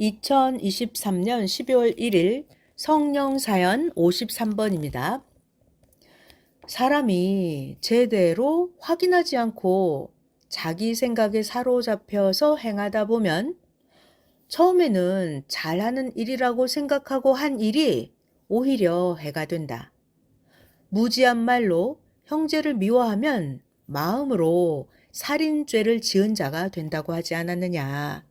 2023년 12월 1일 성령 사연 53번입니다. 사람이 제대로 확인하지 않고 자기 생각에 사로잡혀서 행하다 보면 처음에는 잘하는 일이라고 생각하고 한 일이 오히려 해가 된다. 무지한 말로 형제를 미워하면 마음으로 살인죄를 지은 자가 된다고 하지 않았느냐.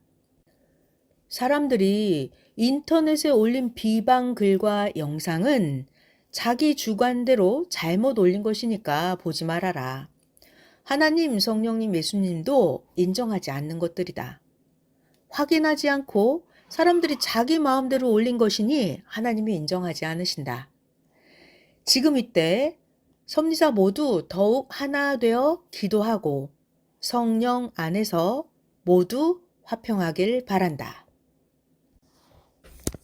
사람들이 인터넷에 올린 비방 글과 영상은 자기 주관대로 잘못 올린 것이니까 보지 말아라. 하나님, 성령님, 예수님도 인정하지 않는 것들이다. 확인하지 않고 사람들이 자기 마음대로 올린 것이니 하나님이 인정하지 않으신다. 지금 이때 섭리자 모두 더욱 하나 되어 기도하고 성령 안에서 모두 화평하길 바란다.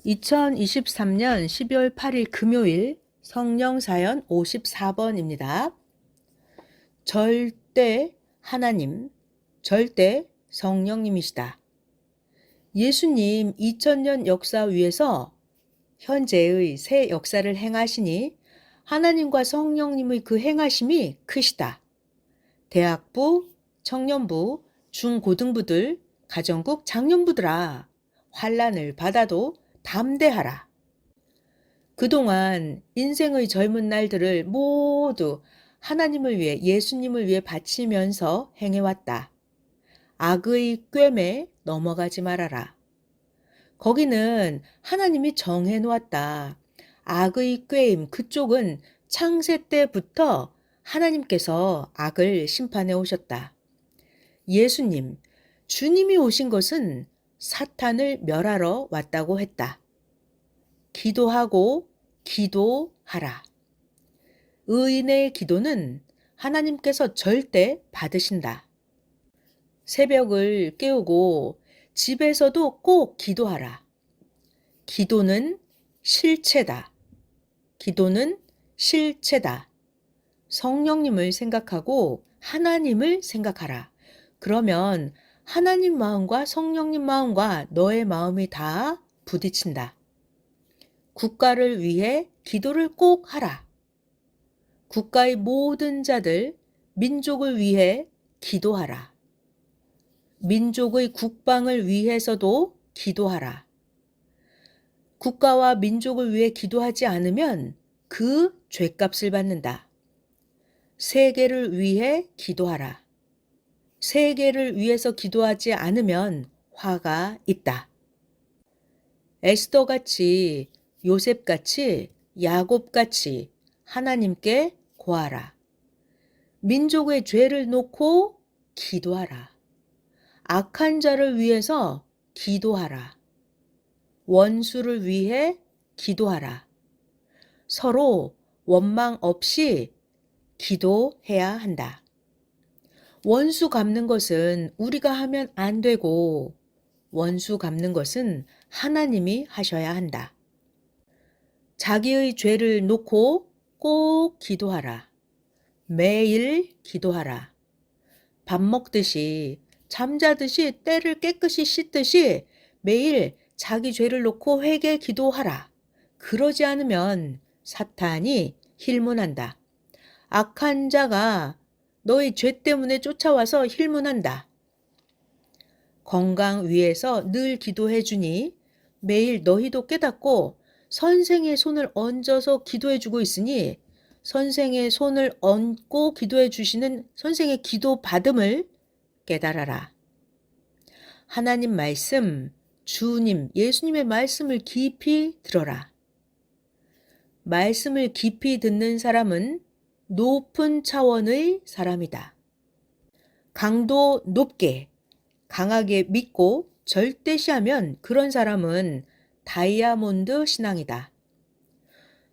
2023년 12월 8일 금요일 성령 사연 54번입니다. 절대 하나님, 절대 성령님이시다. 예수님 2000년 역사 위에서 현재의 새 역사를 행하시니 하나님과 성령님의 그 행하심이 크시다. 대학부, 청년부, 중고등부들, 가정국 장년부들아, 환란을 받아도 담대하라. 그동안 인생의 젊은 날들을 모두 하나님을 위해 예수님을 위해 바치면서 행해왔다. 악의 꿰매 넘어가지 말아라. 거기는 하나님이 정해놓았다. 악의 꾀임 그쪽은 창세 때부터 하나님께서 악을 심판해 오셨다. 예수님, 주님이 오신 것은 사탄을 멸하러 왔다고 했다. 기도하고 기도하라. 의인의 기도는 하나님께서 절대 받으신다. 새벽을 깨우고 집에서도 꼭 기도하라. 기도는 실체다. 기도는 실체다. 성령님을 생각하고 하나님을 생각하라. 그러면 하나님 마음과 성령님 마음과 너의 마음이 다 부딪힌다. 국가를 위해 기도를 꼭 하라. 국가의 모든 자들, 민족을 위해 기도하라. 민족의 국방을 위해서도 기도하라. 국가와 민족을 위해 기도하지 않으면 그 죄값을 받는다. 세계를 위해 기도하라. 세계를 위해서 기도하지 않으면 화가 있다. 에스더 같이, 요셉 같이, 야곱 같이 하나님께 고하라. 민족의 죄를 놓고 기도하라. 악한 자를 위해서 기도하라. 원수를 위해 기도하라. 서로 원망 없이 기도해야 한다. 원수 갚는 것은 우리가 하면 안 되고 원수 갚는 것은 하나님이 하셔야 한다. 자기의 죄를 놓고 꼭 기도하라. 매일 기도하라. 밥 먹듯이 잠자듯이 때를 깨끗이 씻듯이 매일 자기 죄를 놓고 회개 기도하라. 그러지 않으면 사탄이 힐문한다. 악한 자가 너의 죄 때문에 쫓아와서 힐문한다. 건강 위해서 늘 기도해 주니 매일 너희도 깨닫고 선생의 손을 얹어서 기도해 주고 있으니 선생의 손을 얹고 기도해 주시는 선생의 기도 받음을 깨달아라. 하나님 말씀, 주님, 예수님의 말씀을 깊이 들어라. 말씀을 깊이 듣는 사람은 높은 차원의 사람이다. 강도 높게, 강하게 믿고 절대시하면 그런 사람은 다이아몬드 신앙이다.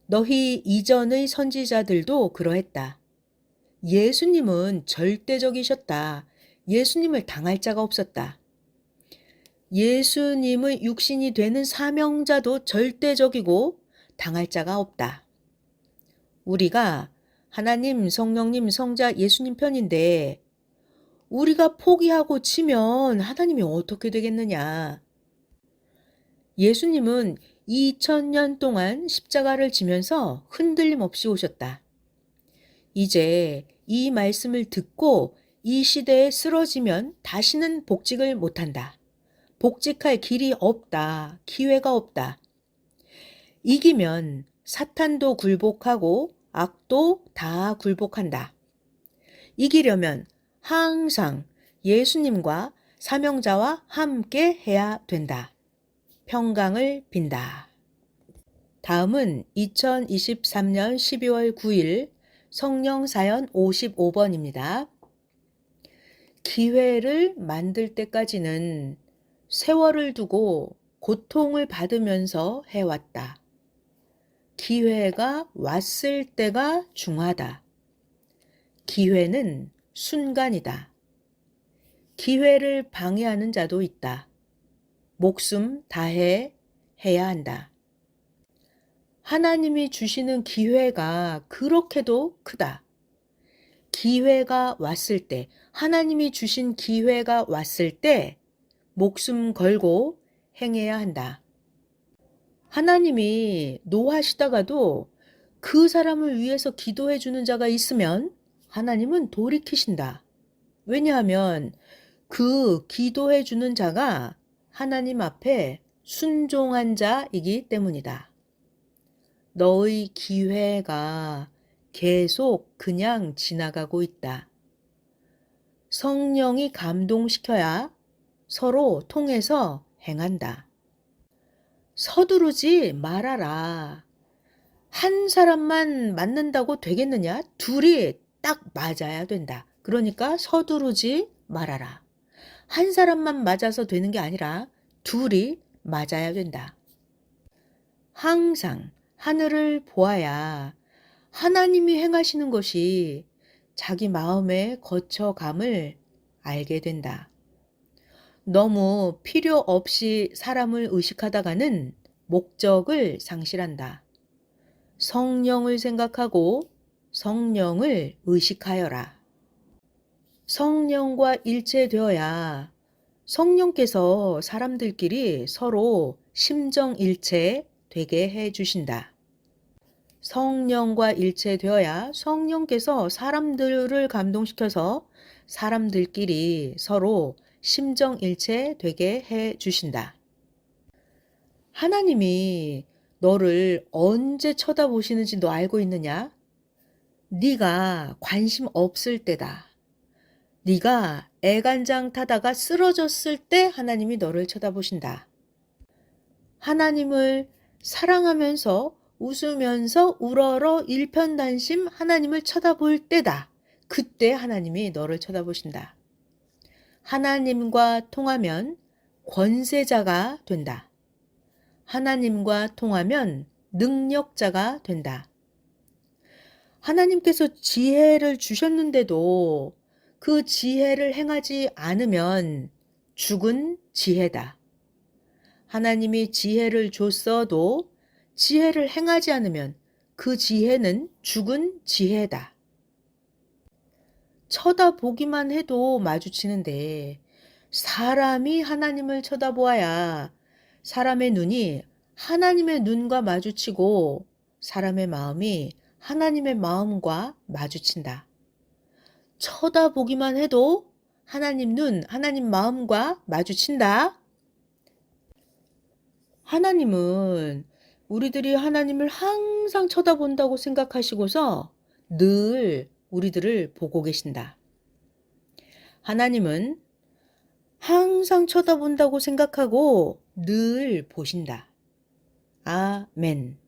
너희 이전의 선지자들도 그러했다. 예수님은 절대적이셨다. 예수님을 당할 자가 없었다. 예수님의 육신이 되는 사명자도 절대적이고 당할 자가 없다. 우리가 하나님, 성령님, 성자, 예수님 편인데 우리가 포기하고 치면 하나님이 어떻게 되겠느냐. 예수님은 2000년 동안 십자가를 지면서 흔들림 없이 오셨다. 이제 이 말씀을 듣고 이 시대에 쓰러지면 다시는 복직을 못한다. 복직할 길이 없다. 기회가 없다. 이기면 사탄도 굴복하고 악도 다 굴복한다. 이기려면 항상 예수님과 사명자와 함께 해야 된다. 평강을 빈다. 다음은 2023년 12월 9일 성령 사연 55번입니다. 기회를 만들 때까지는 세월을 두고 고통을 받으면서 해왔다. 기회가 왔을 때가 중하다. 기회는 순간이다. 기회를 방해하는 자도 있다. 목숨 다해 해야 한다. 하나님이 주시는 기회가 그렇게도 크다. 기회가 왔을 때, 하나님이 주신 기회가 왔을 때 목숨 걸고 행해야 한다. 하나님이 노하시다가도 그 사람을 위해서 기도해 주는 자가 있으면 하나님은 돌이키신다. 왜냐하면 그 기도해 주는 자가 하나님 앞에 순종한 자이기 때문이다. 너의 기회가 계속 그냥 지나가고 있다. 성령이 감동시켜야 서로 통해서 행한다. 서두르지 말아라. 한 사람만 맞는다고 되겠느냐? 둘이 딱 맞아야 된다. 그러니까 서두르지 말아라. 한 사람만 맞아서 되는 게 아니라 둘이 맞아야 된다. 항상 하늘을 보아야 하나님이 행하시는 것이 자기 마음에 거쳐감을 알게 된다. 너무 필요 없이 사람을 의식하다가는 목적을 상실한다. 성령을 생각하고 성령을 의식하여라. 성령과 일체되어야 성령께서 사람들끼리 서로 심정일체 되게 해 주신다. 성령과 일체되어야 성령께서 사람들을 감동시켜서 사람들끼리 서로 심정일체 되게 해 주신다. 하나님이 너를 언제 쳐다보시는지 너 알고 있느냐? 네가 관심 없을 때다. 네가 애간장 타다가 쓰러졌을 때 하나님이 너를 쳐다보신다. 하나님을 사랑하면서 웃으면서 우러러 일편단심 하나님을 쳐다볼 때다. 그때 하나님이 너를 쳐다보신다. 하나님과 통하면 권세자가 된다. 하나님과 통하면 능력자가 된다. 하나님께서 지혜를 주셨는데도 그 지혜를 행하지 않으면 죽은 지혜다. 하나님이 지혜를 줬어도 지혜를 행하지 않으면 그 지혜는 죽은 지혜다. 쳐다보기만 해도 마주치는데 사람이 하나님을 쳐다보아야 사람의 눈이 하나님의 눈과 마주치고 사람의 마음이 하나님의 마음과 마주친다. 쳐다보기만 해도 하나님 눈, 하나님 마음과 마주친다. 하나님은 우리들이 하나님을 항상 쳐다본다고 생각하시고서 늘 우리들을 보고 계신다. 하나님은 항상 쳐다본다고 생각하고 늘 보신다. 아멘.